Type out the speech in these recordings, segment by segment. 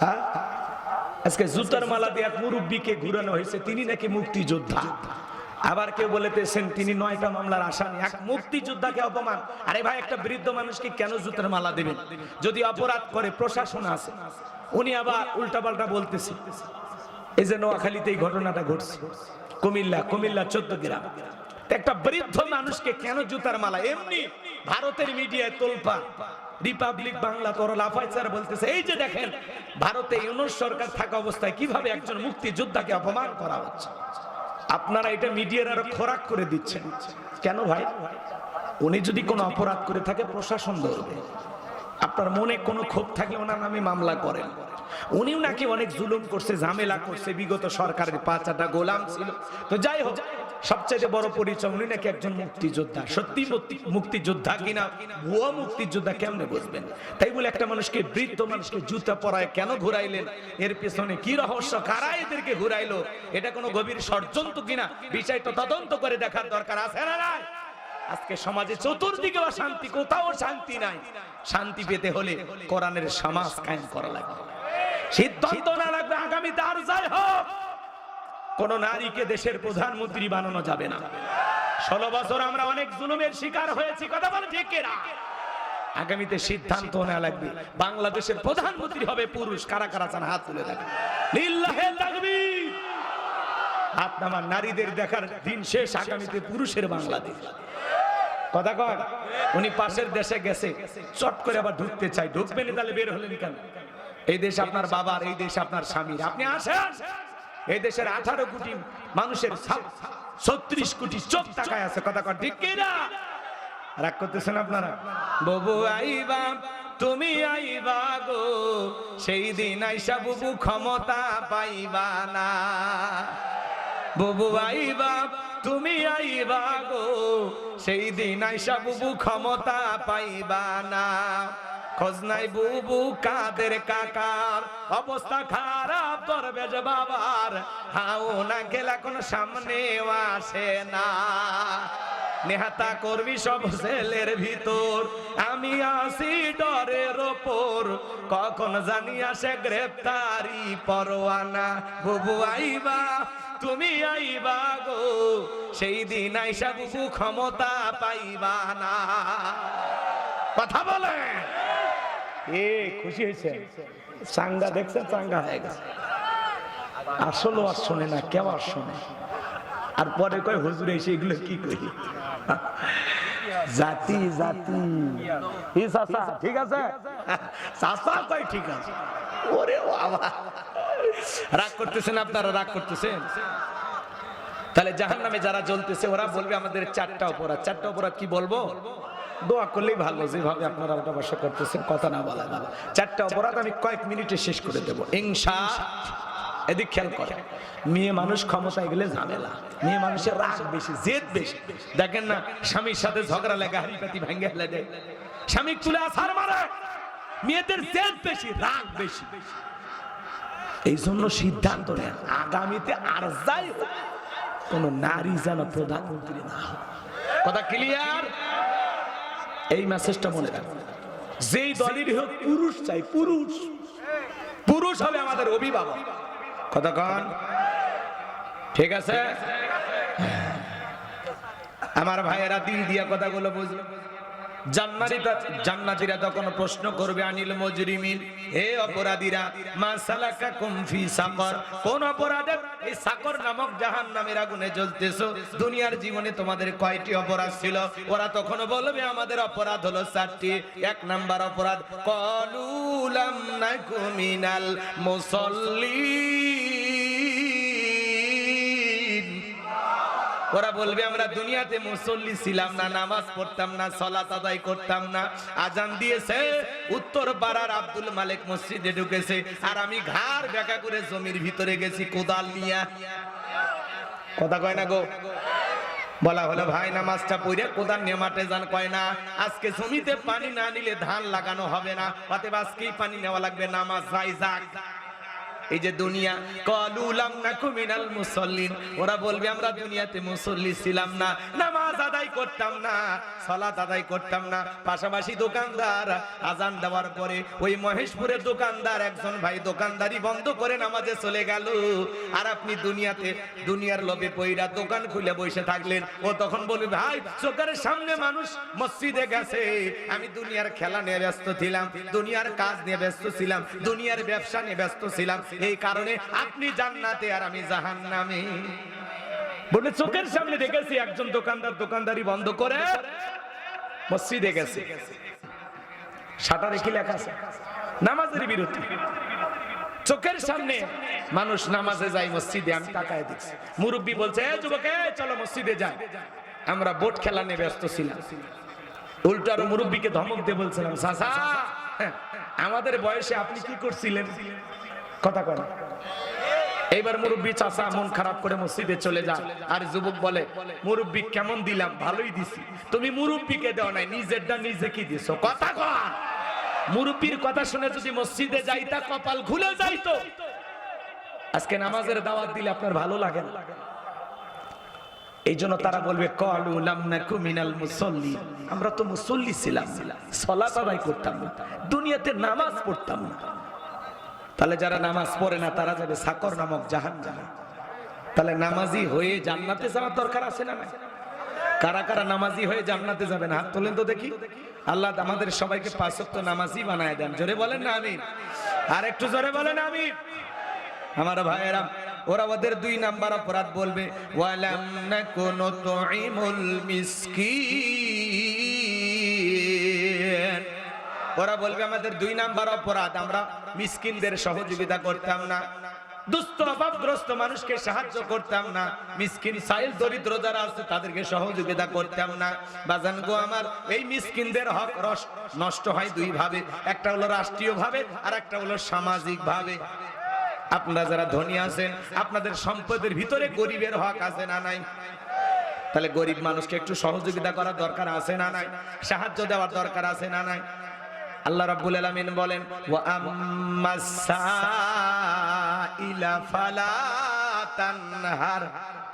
হ্যাঁ আজকে জুতার মালা দিয়ে এক মুরব্বীকে ঘুরানো হয়েছে। তিনি নাকি মুক্তিযোদ্ধা। আবার কেউ বলেতেছেন, তিনি নয়টা মামলার আসামি। এক মুক্তিযোদ্ধাকে অপমান। আরে ভাই, একটা বৃদ্ধ মানুষকে কেন জুতার মালা দেবেন? যদি অপরাধ করে, প্রশাসন আছে। উনি আবার উল্টাপাল্টা বলতেছে। এই যে নোয়াখালীতে এই ঘটনাটা ঘটছে। কুমিল্লা কুমিল্লা চোদ্দ গ্রাম। একটা বৃদ্ধ মানুষকে কেন জুতার মালা? এমনি ভারতের মিডিয়ায় তোলপা রিপাবলিক বাংলা তোর লাফাইচার বলতেছে, এই যে দেখেন, ভারতে ইউনুস সরকার থাকা অবস্থায় কীভাবে একজন মুক্তিযোদ্ধাকে অপমান করা হচ্ছে? আপনারা এটা মিডিয়ার আরও খোরাক করে দিচ্ছেন। কেন ভাই? উনি যদি কোনো অপরাধ করে থাকে, প্রশাসন ধরবে। আপনার মনে কোনো ক্ষোভ থাকলে ওনার নামে মামলা করেন। উনিও নাকি অনেক জুলুম করছে, ঝামেলা করছে। বিগত সরকারের পাঁচাটা গোলাম ছিল। তো যাই হোক সবচেয়ে বড় পরিচয়, উনি নাকি একজন মুক্তিযোদ্ধা। সত্যি মুক্তিযোদ্ধা কিনা? ভুয়া মুক্তিযোদ্ধা কেমনে বুঝবেন? তাই বলে একটা মানুষকে বৃদ্ধ মানুষকে জুতা পরায় কেন ঘুরাইলেন? এর পেছনে কি রহস্য? কারা এদেরকে ঘুরাইলো? এটা কোনো গভীর ষড়যন্ত্র কিনা? বিষয়টা তদন্ত করে দেখার দরকার আছে না নাই? আজকে সমাজে চতুর্দিকে শান্তি কোথাও শান্তি নাই। শান্তি পেতে হলে কোরআনের সমাজ কায়েম করা লাগবে। সিদ্ধান্ত না লাগবে আগামীতে আর যাই হোক। কোন নারীকে দেশের প্রধানমন্ত্রী বানানো যাবে না। ষোলো বছর আমরা অনেক জুলুমের শিকার হয়েছি, কথা বলে কিনা? আগামীতে সিদ্ধান্ত নেওয়া লাগবে। বাংলাদেশের প্রধানমন্ত্রী হবে পুরুষ, কারা কারা চান হাত তুলে দেখে লিল্লাহে তাকবীর! হাত নামান নারীদের দেখার দিন শেষ, আগামীতে পুরুষের বাংলাদেশ। কথা কর উনি পাশের দেশে গেছে, চট করে আবার ঢুকতে চাই ঢুকবেন তাহলে বের হলেন কেন? এই দেশ আপনার বাবার, এই দেশ আপনার স্বামীর। আপনি আসেন! এই দেশের আঠারো কোটি মানুষের ছত্রিশ কোটি চোখ তাকায় আছে। কথা কর ঠিক কি না রাগ করতেছেন আপনারা? ববু আইবা, তুমি আইবা গো, সেই দিন আইসা বুবু ক্ষমতা পাইবা না। বুবু আইবা, তুমি আইবা গো, সেই দিন আইসা বুবু ক্ষমতা পাইবা না। খোঁজ নাই বুবু কাদের কাকার? অবস্থা খারাপ দরবেজ বাবার। হাও না গেলা কোন সামনে আসে না। নেহাতা করবি সব ছেলের ভিতর। আমি আসি ডরের ওপর। কখন জানি আসে গ্রেপ্তারি পরোয়ানা। বুবু আইবা, তুমি আইবা গো। সেই দিন আইসা বুবু ক্ষমতা পাইবা না। কথা বলে এ খুশি হয়েছে। চাঙ্গা দেখছে চাঙ্গা? হয়ে গেছে আসলে আর শোনে না কেউ আর শোনে? আর পরে কয় হুজুর এসে এগুলো কি করি? জাতি জাতি। চাচা ঠিক আছে? চাচা কয় ঠিক আছে। ওরে বাবা। রাগ করতেছেন আপনারা রাগ করতেছেন? তাহলে জাহান নামে যারা জ্বলতেছে ওরা বলবে আমাদের চারটা অপরাধ। চারটা অপরাধ কি বলব? দোয়া করলেই ভালো, যেভাবে আপনারা ওটা বসা করতেছেন, কথা না বলা ভালো চারটা অপরাধ আমি কয়েক মিনিটে শেষ করে দেবো। হিংসা, এদিক খেয়াল করে। মেয়ে মানুষ ক্ষমতায় গেলে ঝামেলা। মেয়ে মানুষের রাগ বেশি, জেদ বেশি। দেখেন না, স্বামীর সাথে ঝগড়া লেগে হাড়ি পাতি ভেঙে ফেলে দেয় স্বামী চুলে আসার মারে। মেয়েদের জেদ বেশি, রাগ বেশি। এই জন্য সিদ্ধান্ত নেন, আগামীতে আর যাই কোন নারী যেন প্রধানমন্ত্রী না। কথা ক্লিয়ার এই মেসেজটা মনে রাখবেন যেই দলেরই হোক পুরুষ চাই, পুরুষ। পুরুষ হবে আমাদের অভিভাবক। কথা কন। ঠিক আছে? আমার ভাইয়েরা দিল দিয়া কথাগুলো বুঝলো। তখন প্রশ্ন করবে, আনিল হে অপরাধীরা কোন এই নামক দুনিয়ার জীবনে তোমাদের কয়টি অপরাধ ছিল? ওরা তখন বলবে, আমাদের অপরাধ হলো চারটি। এক নাম্বার অপরাধ কলুলাম মুসল্লিন। ওরা বলবে, আমরা দুনিয়াতে মুসল্লি ছিলাম না, নামাজ পড়তাম না, সলাত আদায় করতাম না। আজান দিয়েছে, উত্তর পাড়ার আব্দুল মালিক মসজিদে ঢুকেছে। আর আমি ঘাড় বেঁকা করে জমির ভিতরে গেছি, কোদাল নিয়া। কথা কয় না গো? বলা হলো, ভাই, নামাজটা পড়ে কোদাল নিয়ে মাঠে যান। কয় না, আজকে জমিতে পানি না নিলে ধান লাগানো হবে না, অতএব আজকেই পানি নেওয়া লাগবে, নামাজ যাই যাক এই যে দুনিয়া কলুলাম না কুমিনাল মুসল্লিন। ওরা বলবে, আমরা দুনিয়াতে মুসল্লি ছিলাম না। নামাজ আদায় করতাম না, সালাত আদায় করতাম না। পাশাপাশি দোকানদার আজান দেওয়ার পরে ওই মহেশপুরের দোকানদার একজন ভাই দোকানদারি বন্ধ করে নামাজে চলে গেল। আর আপনি দুনিয়াতে, দুনিয়ার লোভে পইরা দোকান খুলে বসে থাকলেন। ও তখন বলবে, ভাই, চোখের সামনে মানুষ মসজিদে গেছে। আমি দুনিয়ার খেলা নিয়ে ব্যস্ত ছিলাম, দুনিয়ার কাজ নিয়ে ব্যস্ত ছিলাম, দুনিয়ার ব্যবসা নিয়ে ব্যস্ত ছিলাম। এই কারণে আপনি জান্নাতে আর আমি জাহান্নামে। বলে চোখের সামনে দেখেছি একজন দোকানদার দোকানদারি বন্ধ করে মসজিদে গেছে। কি লেখা আছে? নামাজের বিরতি। চোখের সামনে মানুষ নামাজে যায় মসজিদে আমি তাকায় মুরব্বী বলছে "এ যুবক চলো মসজিদে যাই আমরা বোট খেলা নিয়ে ব্যস্ত ছিলাম। উল্টো আরও মুরব্বীকে ধমক দিয়ে বলছিলাম চাচা হ্যাঁ, আমাদের বয়সে আপনি কি করছিলেন? কথা কন এইবার মুরব্বী চাচা মন খারাপ করে মসজিদে চলে যায় আর যুবক বলে, মুরব্বী, কেমন দিলাম? ভালোই দিছি। তুমি মুরব্বীকে দেও নাই, নিজেরটা নিজে কি দিছো? কথা কন মুরব্বীর কথা শুনে যদি মসজিদে যাইতা কপাল খুলে যাইতো আজকে নামাজের দাওয়াত দিলে আপনার ভালো লাগে না? এই জন্য তারা বলবে, কলু লামনাকু মিনাল মুসল্লি। আমরা তো মুসল্লি ছিলাম। সলাত আদায় করতাম না। দুনিয়াতে নামাজ পড়তাম না। তাহলে যারা নামাজ পড়ে না, তারা যাবে সাকর নামক জাহান জানা তাহলে নামাজি হয়ে জান্নাতে যাওয়ার দরকার আছে না কারা কারা নামাজি হয়ে জান্নাতে যাবেন হাত তোলেন তো দেখি। আল্লাহ আমাদের সবাইকে পাঁচক্ত নামাজি বানায় দেন। জোরে বলেন না আমি আর একটু জোরে বলেন আমি আমার ভাইয়েরা, ওরা ওদের দুই নাম্বার অপরাধ বলবে, ওয়ালাম নাকুনু তুইমুল মিসকিন। ওরা বলবে আমাদের দুই নাম্বার অপরাধ, আমরা মিসকিনদের সহযোগিতা করতাম না। দুস্থ, অভাবগ্রস্ত মানুষকে সাহায্য করতাম না। মিসকিন সাইল দরিদ্র যারা আছে, তাদেরকে সহযোগিতা করতাম না। বাজান গো, আমার এই মিসকিনদের হক রস নষ্ট হয় দুই ভাবে। একটা হলো রাষ্ট্রীয় ভাবে আর একটা হলো সামাজিক ভাবে আপনারা যারা ধনী আছেন, আপনাদের সম্পদের ভিতরে গরিবের হক আছে না নাই? তাহলে গরিব মানুষকে একটু সহযোগিতা করার দরকার আছে না নাই? সাহায্য দেওয়ার দরকার আছে না নাই? আল্লাহ রাব্বুল আলামিন বলেন, ওয়া আম্মাস সাইলা ফালা তানহার।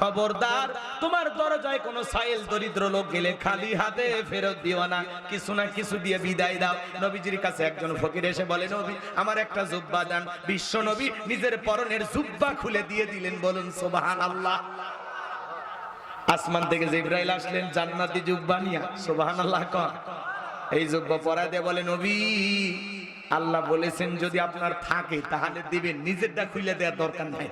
খবরদার, তোমার দরজায় কোন সাইল দরিদ্র লোক গেলে খালি হাতে ফেরত দিও না। কিছু না কিছু দিয়ে বিদায় দাও। নবীজির কাছে একজন ফকির এসে বলে, নবী, আমার একটা জুব্বা দান। বিশ্ব নবী নিজের পরনের জুব্বা খুলে দিয়ে দিলেন, বলুন, সুবহানাল্লাহ। আসমান থেকে জিব্রাইল আসলেন, জান্নাতি জুব্বা নিয়া, সুবহানাল্লাহ কর। এই জুব্বা পরা দিয়ে বলে, নবী, আল্লাহ বলেছেন যদি আপনার থাকে, তাহলে দিবেন। নিজেরটা খুলে দেওয়ার দরকার নাই।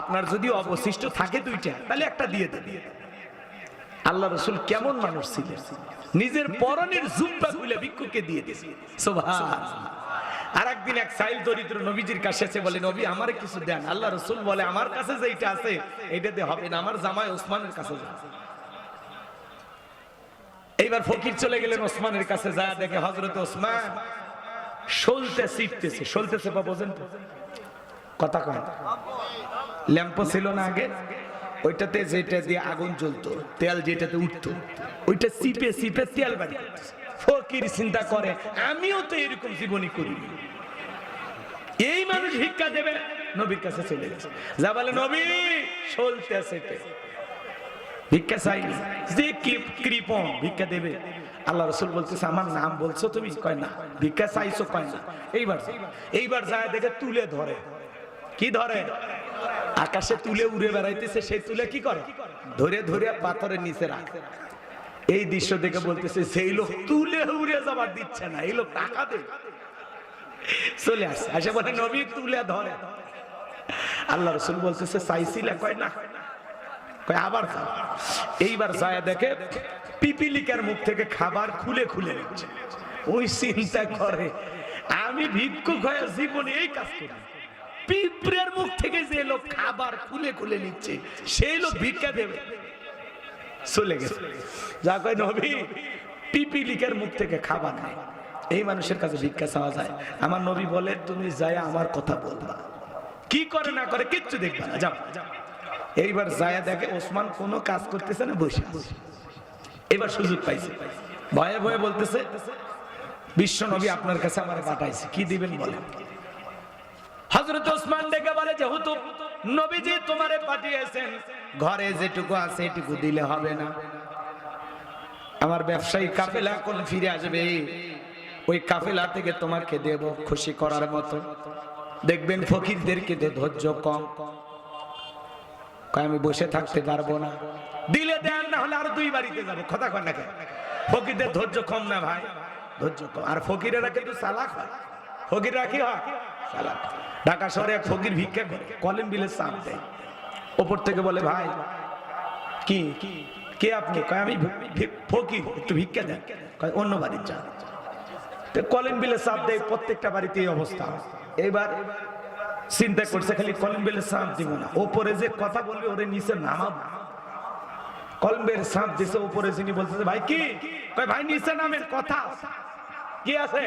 আপনার যদি অবশিষ্ট থাকে দুইটা, তাহলে একটা দিয়ে দেবে আল্লাহ রসুল কেমন মানুষ ছিলেন। নিজের পরনের জুব্বা খুলে ভিক্ষুকে দিয়ে দিয়েছে। আর একদিন এক সাইল দরিদ্র নবীজির কাছে এসে বলে, নবী, আমার কিছু দেন। আল্লাহ রসুল বলে, আমার কাছে যেটা আছে দিয়ে হবে না। আমার জামাই ওসমানের কাছে যাও এইবার ফকির চলে গেলেন ওসমানের কাছে, যা দেখে হজরত ওসমান সলতে শিখতেছে সলতেছে বা বোঝেন তো? কথা কয়। ল্যাম্প ছিল না আগে। ওইটাতে যেটা দিয়ে আগুন জ্বলতো, তেল যেটাতে উঠতো, ওইটা সিপে সিপে তেল বাড়ি ফকির চিন্তা করে, আমিও তো এরকম জীবনী করি এই মানুষ ভিক্ষা দেবে, নবীর কাছে চলে গেছে। যা বলে, নবী, সলতে সেটে। ভিক্ষা চাই। যে কি- কৃপণ ভিক্ষা দেবে? আল্লাহ রসুল বলতেছে, আমার নাম বলছো তুমি? কয়, না, ভিক্ষা চাইছো? কয়, না। এইবার এইবার যায় দেখে তুলে ধরে। কি ধরে? আকাশে তুলে উড়ে বেড়াইতেছে সেই তুলে কি করে? ধরে ধরে পাথরের নিচে রাখে। এই দৃশ্য দেখে বলতেছে, সেই লোক তুলে উড়ে যাবার দিচ্ছে না, এই লোক টাকা দেবে। চলে আসছে। আসে বলে, নবী, তুলে ধরে। আল্লাহ রসুল বলতেছে, চাইছিলে? কয়, না। আবার এইবার যায় দেখে পিপিলিকার মুখ থেকে খাবার খুলে খুলে নিচ্ছে। ওই চিন্তা করে, আমি ভিক্ষুক হয়ে জীবনে এই কাজ করি। পিঁপড়ের মুখ থেকে যে লোক খাবার খুলে খুলে নিচ্ছে, সেই লোক ভিক্ষা দেবে। চলে গেছে। যা কয়, নবী, পিপিলিকার মুখ থেকে খাবার নেয় এই মানুষের কাছে ভিক্ষা চাওয়া যায়। আমার নবী বলে, তুমি যাই আমার কথা বলবা। কি করে না করে কিচ্ছু দেখবা না। যাও। এইবার যায়া দেখে ওসমান কোনো কাজ করতেছে না, বসে। এবার সুযোগ পাইছে। ভয়ে ভয়ে বলতেছে, বিশ্ব নবী আপনার কাছে আমার পাঠাইছে, কি দিবেন বলেন? হজরত ওসমান ডেকে বলে, যেহেতু নবীজি তোমারে পাঠিয়েছেন, ঘরে যেটুকু আছে এটুকু দিলে হবে না। আমার ব্যবসায়ী কাফেলা কোন ফিরে আসবে। ওই কাফেলা থেকে তোমাকে দেব খুশি করার মতো। দেখবেন ফকিরদেরকে তো ধৈর্য কম। কয় আমি বসে থাকতে পারব না। দিলে দেন, না হলে আর দুই বাড়িতে যাব। কথা কয় না? ফকিরদের ধৈর্য কম না ভাই? ধৈর্য কম। আর ফকিরেরা কিন্তু চালাক হয়। ফকিররা কি হয়? চালাক ঢাকা শহরে এক ফকির ভিক্ষা করে, কলিম বিলের চাপ দেয়। ওপর থেকে বলে, ভাই, কি? কে আপনি? কয়, আমি ফকির, একটু ভিক্ষা দেন। কয়, অন্য বাড়ির তো কলিম বিলের চাপ দেয়, প্রত্যেকটা বাড়িতে এই অবস্থা এইবার চিন্তা করছে, খালি কলিম বিলের চাপ দিব না। ওপরে যে কথা বলবে, ওরে নিচে নামাবো কলমের সাপ দিছে উপরে যিনি বলতেছে, ভাই কি? ভাই, নিচে নামের কথা কি আছে।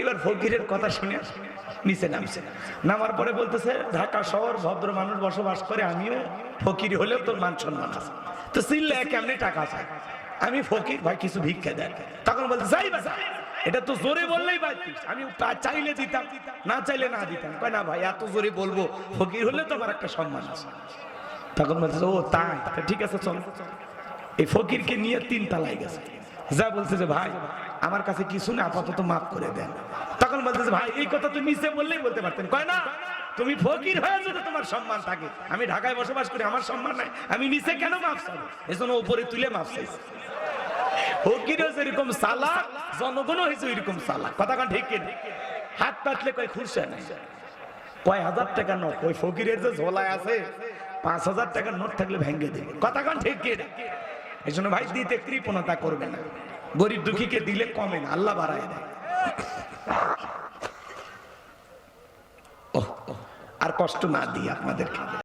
এবার ফকিরের কথা শুনে নিচে নামছে। নামার পরে বলতেছে, ঢাকা শহর, ভদ্র মানুষ বসবাস করে, আমিও ফকির হলেও তোর মান সম্মান আছে। তো চিল্লে কেমনি টাকা চাই আমি ফকির, ভাই, কিছু ভিক্ষা দেন তখন বলতে যাই বা যা। এটা তো জোরে বললেই ভাই আমি চাইলে দিতাম, না চাইলে না দিতাম। কয় না ভাই, এত জোরে বলব, ফকির হলে তো আমার একটা সম্মান আছে। তখন বলছে, ও, তাই ঠিক আছে, চল। এই ফকিরকে নিয়ে তিন তালায় গেছে। যা বলছে যে, ভাই, আমার কাছে কিছু না, আপাতত মাফ করে দেন। তখন বলতেছে ভাই, এই কথা তুমি নিচে বললেই বলতে পারতেন। কয় না, তুমি ফকির হয়ে যদি তোমার সম্মান থাকে, আমি ঢাকায় বসবাস করি, আমার সম্মান নাই, আমি নিচে কেন মাফ চাবো? এজন্য উপরে তুলে মাফ চাইছি। ফকিরও যেরকম সালা জনগণও হয়েছে ওইরকম সালা কথা কান ঠিক? হাত পাতলে কয় খুরসা নাই কয় হাজার টাকা নোট? ওই ফকিরের যে ঝোলায় আছে, পাঁচ হাজার টাকার নোট থাকলে ভেঙে দেবে। কথা কান ঠিক কে এই জন্য ভাই দিতে কৃপণতা করবে না। গরিব দুঃখীকে দিলে কমে না, আল্লাহ বাড়ায় দেয়। আর কষ্ট না দিই আপনাদেরকে।